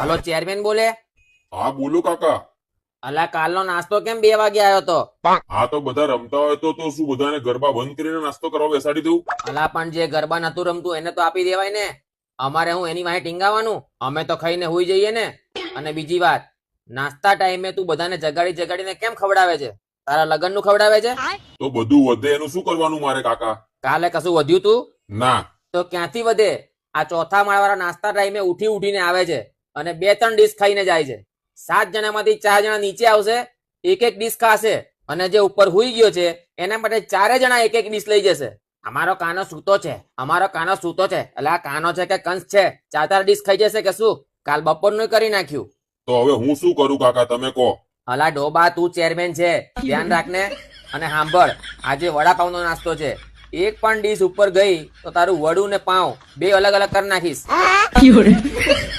Hello chairman બોલે. હા બોલો કાકા. અલા કાલનો નાસ્તો કેમ બે વાગે આવ્યો તો? હા તો બધા રમતા હોય તો તો શું બધાને ગરબા બંધ કરીને નાસ્તો કરવા બેસાડી દઉં? અલા પણ જે ગરબા નતું રમતું એને તો આપી દેવાય ને. અમારે હું એની વાંહે ટીંગાવાનું અમે તો ખાઈને હોઈ જઈએ ને. અને બીજી વાત નાસ્તા ટાઈમે તું બધાને જગાડી જગાડીને કેમ ખવડાવે છે? તારા લગનનું ખવડાવે છે? તો બધું વધે એનું શું કરવાનું મારે કાકા? કાલે કશું વધ્યું તું? ના. તો ક્યાંથી વધે? આ ચોથા માળવાળા નાસ્તા ટાઈમે ઉઠી ઉઠીને આવે છે. અને બે ત્રણ ડીશ ખાઈને જાય છે. સાત જણામાંથી ચાર જણા નીચે આવશે એક એક ડીશ ખાશે અને જે ઉપર હુઈ ગયો છે એના માટે ચારે જણા એક એક ડીશ લઈ જશે. અમારો કાનો સૂતો છે અમારો કાનો સૂતો છે. એટલે આ કાનો છે કે કંસ છે ચાર ચાર ડીશ ખાઈ જશે કે શું? કાલ બપોરનું કરી નાખ્યું. તો હવે હું શું કરું કાકા તમે કહો. અલા ડોબા તું ચેરમેન છે ધ્યાન રાખને અને સાંભળ આજે વડાપાવનો નાસ્તો છે. એક પણ ડીશ ઉપર ગઈ તો તારું વડું ને પાઉં બે અલગ અલગ કરી નાખીશ.